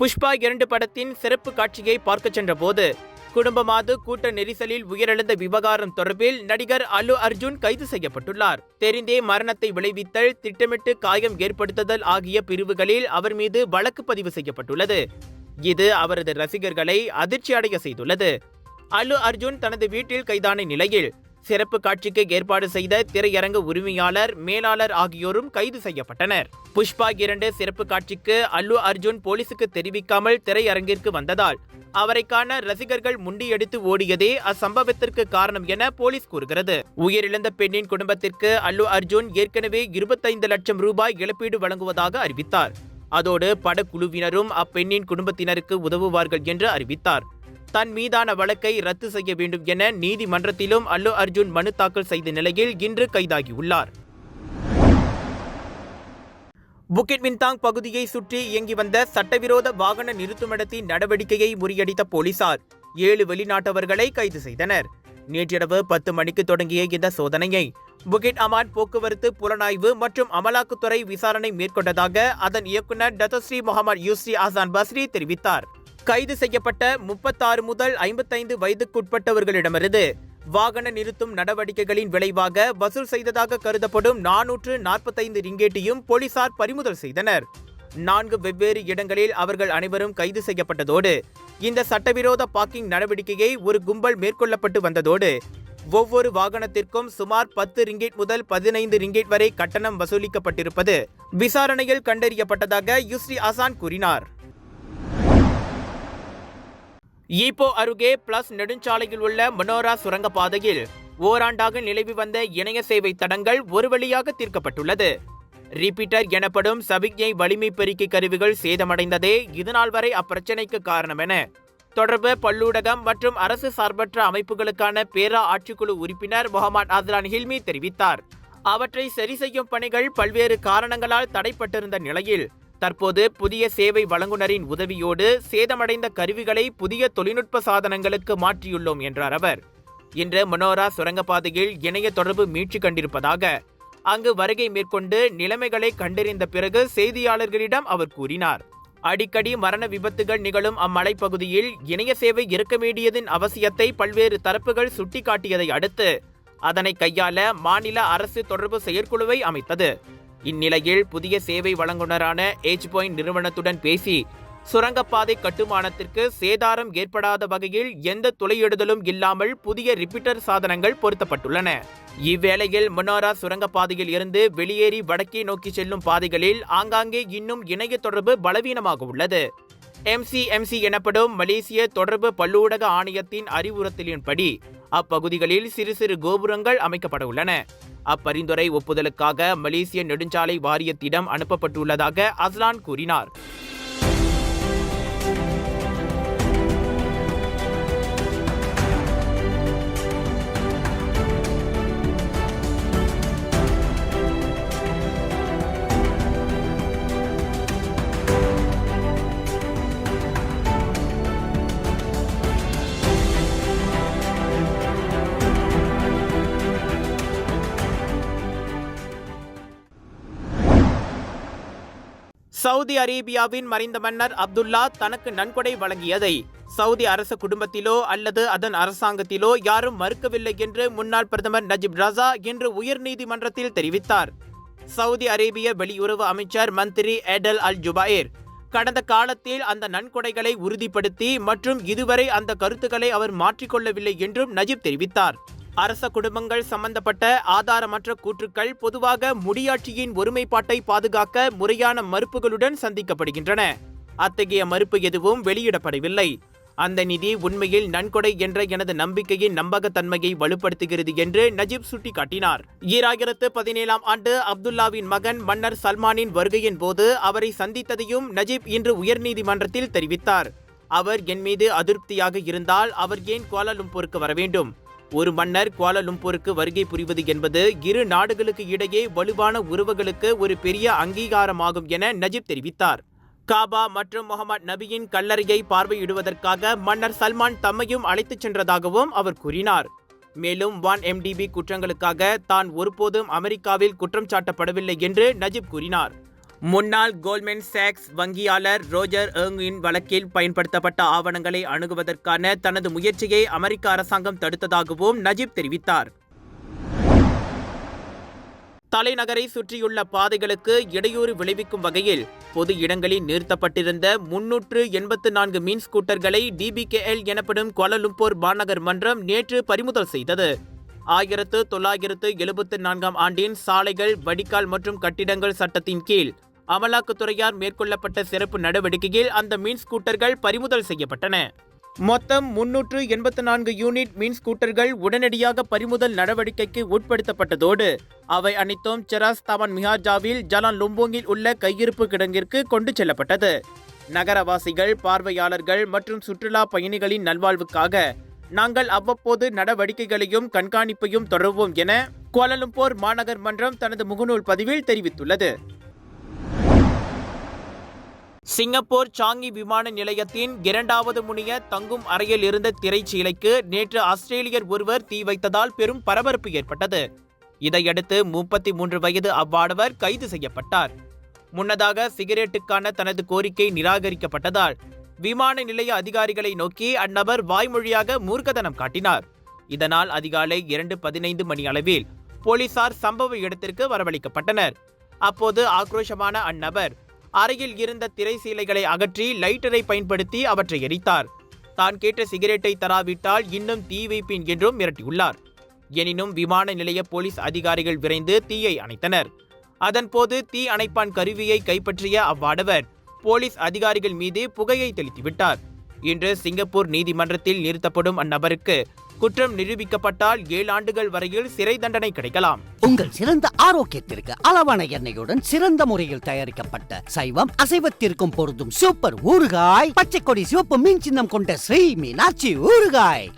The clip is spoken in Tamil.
புஷ்பா இரண்டு படத்தின் சிறப்பு காட்சியை பார்க்கச் சென்றபோது குடும்பமாது கூட்ட நெரிசலில் உயிரிழந்த விவகாரம் தொடர்பில் நடிகர் அல்லு அர்ஜுன் கைது செய்யப்பட்டுள்ளார். தெரிந்தே மரணத்தை விளைவித்தல் திட்டமிட்டு காயம் ஏற்படுத்துதல் ஆகிய பிரிவுகளில் அவர் மீது வழக்கு பதிவு செய்யப்பட்டுள்ளது. இது அவரது ரசிகர்களை அதிர்ச்சி அடைய செய்துள்ளது. அல்லு அர்ஜுன் தனது வீட்டில் கைதான நிலையில் சிறப்பு காட்சிக்கு ஏற்பாடு செய்த திரையரங்க உரிமையாளர் மேலாளர் ஆகியோரும் கைது செய்யப்பட்டனர். புஷ்பா இரண்டு சிறப்பு காட்சிக்கு அல்லு அர்ஜுன் போலீசுக்கு தெரிவிக்காமல் திரையரங்கிற்கு வந்ததால் அவரை காண ரசிகர்கள் முண்டியடித்து ஓடியதே அச்சம்பவத்திற்கு காரணம் என போலீஸ் கூறுகிறது. உயிரிழந்த பெண்ணின் குடும்பத்திற்கு அல்லு அர்ஜுன் ஏற்கனவே இருபத்தைந்து லட்சம் ரூபாய் இழப்பீடு வழங்குவதாக அறிவித்தார். அதோடு படக்குழுவினரும் அப்பெண்ணின் குடும்பத்தினருக்கு உதவுவார்கள் என்று அறிவித்தார். தன் மீதான வழக்கை ரத்து செய்ய வேண்டும் என நீதிமன்றத்திலும் அல்லு அர்ஜுன் மனு தாக்கல் செய்த நிலையில் இன்று கைதாகியுள்ளார். புக்கிட் மின்தாங் பகுதியை சுற்றி இயங்கி வந்த சட்டவிரோத வாகன நிறுத்துமிடத்தின் நடவடிக்கையை முறியடித்த போலீசார். ஏழு வெளிநாட்டவர்களை கைது செய்தனர். நேற்றிரவு பத்து மணிக்கு தொடங்கிய இந்த சோதனையை புகிட் அமான் போக்குவரத்து புலனாய்வு மற்றும் அமலாக்கத்துறை விசாரணை மேற்கொண்டதாக அதன் இயக்குநர் டத்தஸ்ரீ முகமது யூஸ்ரி ஆசான் பஸ்ரி தெரிவித்தார். கைது செய்யப்பட்ட முப்பத்தாறு முதல் ஐம்பத்தைந்து வயதுக்குட்பட்டவர்களிடமிருந்து வாகன நிறுத்தும் நடவடிக்கைகளின் விளைவாக வசூல் செய்ததாக கருதப்படும் நானூற்று நாற்பத்தைந்து ரிங்கேட்டியும் போலீசார் பறிமுதல் செய்தனர். நான்கு வெவ்வேறு இடங்களில் அவர்கள் அனைவரும் கைது செய்யப்பட்டதோடு இந்த சட்டவிரோத பார்க்கிங் நடவடிக்கையை ஒரு கும்பல் மேற்கொள்ளப்பட்டு வந்ததோடு ஒவ்வொரு வாகனத்திற்கும் சுமார் பத்து ரிங்கேட் முதல் பதினைந்து ரிங்கேட் வரை கட்டணம் வசூலிக்கப்பட்டிருப்பது விசாரணையில் கண்டறியப்பட்டதாக யுஸ்ரி அசான் கூறினார். ஈப்போ அருகே பிளஸ் நெடுஞ்சாலையில் உள்ள மனோரா சுரங்கப்பாதையில் ஓராண்டாக நிலவி வந்த இணைய சேவை தடங்கள் ஒரு வழியாக தீர்க்கப்பட்டுள்ளது. ரிப்பீட்டர் எனப்படும் சபிக்ஞை வலிமை பெருக்கி கருவிகள் சேதமடைந்ததே இதுநாள் வரை அப்பிரச்சினைக்கு காரணம் என தொடர்பு பல்லூடகம் மற்றும் அரசு சார்பற்ற அமைப்புகளுக்கான பேரா ஆட்சிக்குழு உறுப்பினர் முகமது அஸ்லான் ஹில்மி தெரிவித்தார். அவற்றை சரி செய்யும் பணிகள் பல்வேறு காரணங்களால் தடைப்பட்டிருந்த நிலையில் தற்போது புதிய சேவை வழங்குனரின் உதவியோடு சேதமடைந்த கருவிகளை புதிய தொழில்நுட்ப சாதனங்களுக்கு மாற்றியுள்ளோம் என்றார் அவர். இன்று மனோரா சுரங்கப்பாதையில் இணைய தொடர்பு மீட்சி கண்டிருப்பதாக அங்கு வருகை மேற்கொண்டு நிலைமைகளை கண்டறிந்த பிறகு செய்தியாளர்களிடம் அவர் கூறினார். அடிக்கடி மரண விபத்துகள் நிகழும் அம்மலைப்பகுதியில் இணைய சேவை இருக்க வேண்டியதன் அவசியத்தை பல்வேறு தரப்புகள் சுட்டிக்காட்டியதை அடுத்து அதனை கையாள மாநில அரசு தொடர்பு செயற்குழுவை அமைத்தது. இந்நிலையில் புதிய சேவை வழங்குனரான ஏஜ் பாயிண்ட் நிறுவனத்துடன் பேசி சுரங்கப்பாதை கட்டுமானத்திற்கு சேதாரம் ஏற்படாத வகையில் எந்த துளையிடுதலும் இல்லாமல் புதிய ரிப்பீட்டர் சாதனங்கள் பொருத்தப்பட்டுள்ளன. இவ்வேளையில் மொனாரா சுரங்கப்பாதையில் இருந்து வெளியேறி வடக்கே நோக்கி செல்லும் பாதைகளில் ஆங்காங்கே இன்னும் இணைய தொடர்பு பலவீனமாக உள்ளது. எம்சிஎம்சி எனப்படும் மலேசிய தொடர்பு பல்லூடக ஆணையத்தின் அறிவுறுத்தலின்படி அப்பகுதிகளில் சிறு சிறு கோபுரங்கள் அமைக்கப்பட உள்ளன. அப்பரிந்துரை ஒப்புதலுக்காக மலேசிய நெடுஞ்சாலை வாரியத்திடம் அனுப்பப்பட்டுள்ளதாக அஸ்லான் கூறினார். சவுதி அரேபியாவின் மறைந்த மன்னர் அப்துல்லா தனக்கு நன்கொடை வழங்கியதை சவுதி அரச குடும்பத்திலோ அல்லது அதன் அரசாங்கத்திலோ யாரும் மறுக்கவில்லை என்று முன்னாள் பிரதமர் நஜிப் ரசா இன்று உயர்நீதிமன்றத்தில் தெரிவித்தார். சவுதி அரேபிய வெளியுறவு அமைச்சர் மந்திரி ஏடல் அல் ஜுபாயிர் கடந்த காலத்தில் அந்த நன்கொடைகளை உறுதிப்படுத்தி மற்றும் இதுவரை அந்த கருத்துக்களை அவர் மாற்றிக்கொள்ளவில்லை என்றும் நஜிப் தெரிவித்தார். அரச குடும்பங்கள் சம்பந்தப்பட்ட ஆதாரமற்ற கூற்றுக்கள் பொதுவாக முடியாட்சியின் ஒருமைப்பாட்டை பாதுகாக்க முறையான மறுப்புகளுடன் சந்திக்கப்படுகின்றன. அத்தகைய மறுப்பு எதுவும் வெளியிடப்படவில்லை. அந்த நிதி உண்மையில் நன்கொடை என்ற எனது நம்பிக்கையின் நம்பகத்தன்மையை வலுப்படுத்துகிறது என்று நஜீப் சுட்டிக்காட்டினார். ஈராயிரத்து பதினேழாம் ஆண்டு அப்துல்லாவின் மகன் மன்னர் சல்மானின் வருகையின் போது அவரை சந்தித்ததையும் நஜீப் இன்று உயர்நீதிமன்றத்தில் தெரிவித்தார். அவர் என் மீது அதிருப்தியாக இருந்தால் அவர் ஏன் கோலாலும்பூருக்கு வர வேண்டும்? ஒரு மன்னர் குவாலலும்பூருக்கு வருகை புரிவது என்பது இரு நாடுகளுக்கு இடையே வலுவான உறவுகளுக்கு ஒரு பெரிய அங்கீகாரமாகும் என நஜீப் தெரிவித்தார். காபா மற்றும் முகமது நபியின் கல்லறையை பார்வையிடுவதற்காக மன்னர் சல்மான் தம்மையும் அழைத்துச் சென்றதாகவும் அவர் கூறினார். மேலும் வான் எம்டிபி குற்றங்களுக்காக தான் ஒருபோதும் அமெரிக்காவில் குற்றம் சாட்டப்படவில்லை என்று நஜீப் கூறினார். முன்னாள் கோல்மென் சாக்ஸ் வங்கியாளர் ரோஜர் ஏங்கின் வழக்கில் பயன்படுத்தப்பட்ட ஆவணங்களை அணுகுவதற்கான தனது முயற்சியை அமெரிக்க அரசாங்கம் தடுத்ததாகவும் நஜீப் தெரிவித்தார். தலைநகரை சுற்றியுள்ள பாதைகளுக்கு இடையூறு விளைவிக்கும் வகையில் பொது இடங்களில் நிறுத்தப்பட்டிருந்த முன்னூற்று எண்பத்து நான்கு மீன் ஸ்கூட்டர்களை டிபிகேஎல் எனப்படும் கோலலும்பூர் மாநகர் மன்றம் நேற்று பறிமுதல் செய்தது. ஆயிரத்து தொள்ளாயிரத்து எழுபத்து நான்காம் ஆண்டின் சாலைகள் வடிகால் மற்றும் கட்டிடங்கள் சட்டத்தின் கீழ் அமலாக்கத்துறையால் மேற்கொள்ளப்பட்ட சிறப்பு நடவடிக்கையில் அந்த மீன் ஸ்கூட்டர்கள் பறிமுதல் செய்யப்பட்டன. மொத்தம் முன்னூற்று எண்பத்து நான்கு யூனிட் மீன் ஸ்கூட்டர்கள் உடனடியாக பறிமுதல் நடவடிக்கைக்கு உட்படுத்தப்பட்டதோடு அவை அனைத்தும் செராஸ் தவான் மிஹாஜாவில் ஜலான் லும்போங்கில் உள்ள கையிருப்பு கிடங்கிற்கு கொண்டு செல்லப்பட்டது. நகரவாசிகள் பார்வையாளர்கள் மற்றும் சுற்றுலா பயணிகளின் நல்வாழ்வுக்காக நாங்கள் அவ்வப்போது நடவடிக்கைகளையும் கண்காணிப்பையும் தொடர்வோம் என கோலலும்போர் மாநகர் மன்றம் தனது முகநூல் பதிவில் தெரிவித்துள்ளது. சிங்கப்பூர் சாங்கி விமான நிலையத்தின் இரண்டாவது முனைய தங்கும் அறையில் இருந்த திரைச்சீலைக்கு நேற்று ஆஸ்திரேலியர் ஒருவர் தீ வைத்ததால் பெரும் பரபரப்பு ஏற்பட்டது. இதையடுத்து முப்பத்தி மூன்று வயது அவ்வாடவர் கைது செய்யப்பட்டார். முன்னதாக சிகரெட்டுக்கான தனது கோரிக்கை நிராகரிக்கப்பட்டதால் விமான நிலைய அதிகாரிகளை நோக்கி அந்நபர் வாய்மொழியாக மூர்க்கதனம் காட்டினார். இதனால் அதிகாலை இரண்டு பதினைந்து மணி அளவில் போலீசார் சம்பவ இடத்திற்கு வரவழைக்கப்பட்டனர். அப்போது ஆக்ரோஷமான அந்நபர் அறையில் இருந்த திரை சீலைகளை அகற்றி லைட்டரை பயன்படுத்தி அவற்றை எரித்தார். தான் கேட்ட சிகரெட்டை தராவிட்டால் இன்னும் தீ வைப்பேன் என்றும் மிரட்டியுள்ளார். எனினும் விமான நிலைய போலீஸ் அதிகாரிகள் விரைந்து தீயை அணைத்தனர். அதன்போது தீ அணைப்பான் கருவியை கைப்பற்றிய அவ்வாடவர் போலீஸ் அதிகாரிகள் மீது புகையை தெளித்துவிட்டார். இன்று சிங்கப்பூர் நீதிமன்றத்தில் நிறுத்தப்படும் அந்நபருக்கு குற்றம் நிரூபிக்கப்பட்டால் ஏழு ஆண்டுகள் வரையில் சிறை தண்டனை கிடைக்கலாம். உங்கள் சிறந்த ஆரோக்கியத்திற்கு அளவான எண்ணெயுடன் சிறந்த முறையில் தயாரிக்கப்பட்ட சைவம் அசைவத்திற்கும் பொருந்தும் சூப்பர் ஊறுகாய் பச்சை கொடி சிவப்பு மீன் சின்னம் கொண்ட ஸ்ரீ மீனாட்சி ஊறுகாய்.